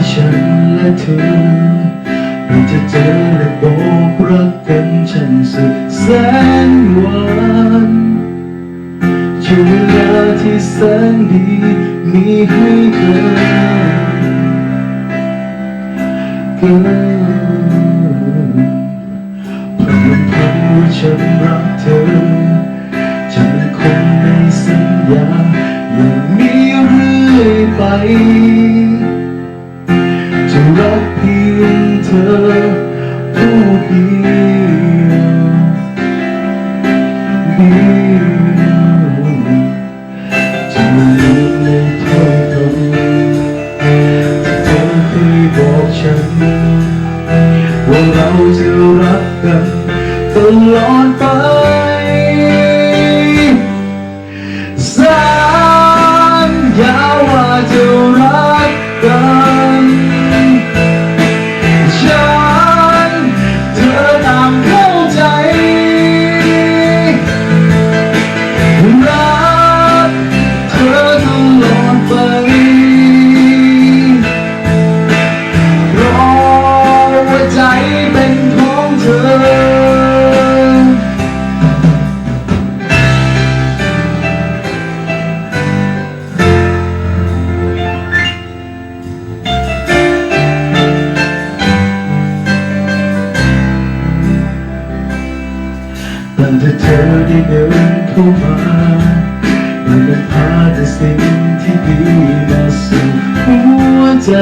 ที่ฉันและเธอเราจะเจอและบอกรักกันฉันสุดแสนหวานช่วงเวลาที่แสนดีมีให้เธอเกินเพราะมันเพราะว่าฉันรักเธอฉันคงไม่สัญญาอย่างนี้เรื่อยไป เราจะรักกันตลอดไป ตั้งแต่เธอได้เดินเข้ามามันนำพาแต่สิ่งที่ดีมาสู่หัวใจ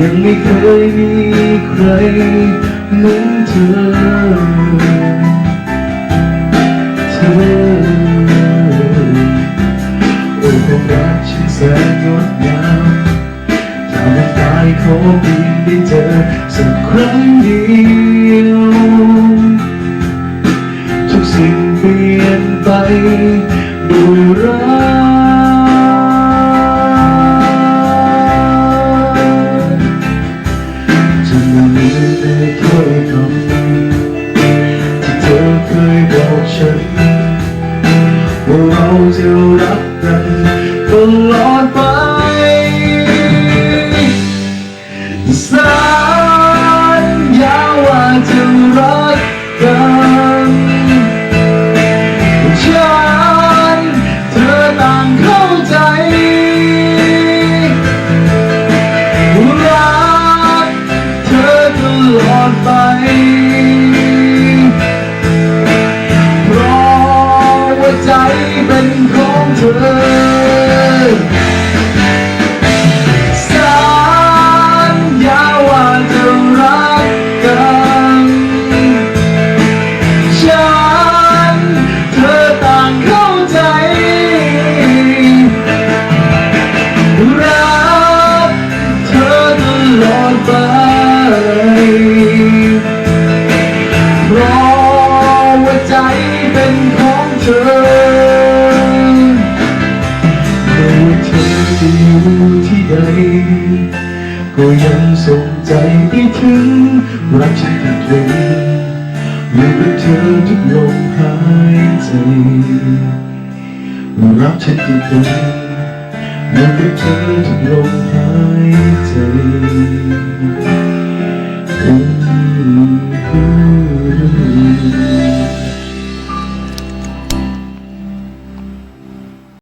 ยังไม่เคยมีใครเหมือนเธอเธอโอ้ความรักฉันแสนงดงามถ้าวันตายขอเพียงได้เจอสักครั้งเดียว เธอเคยบอกฉัน ใจ ก็ยังส่งใจไปถึงรักฉันที่เลยอยู่กับเธอทุกลมหายใจรักฉันที่เลยอยู่กับเธอทุกลมหายใจ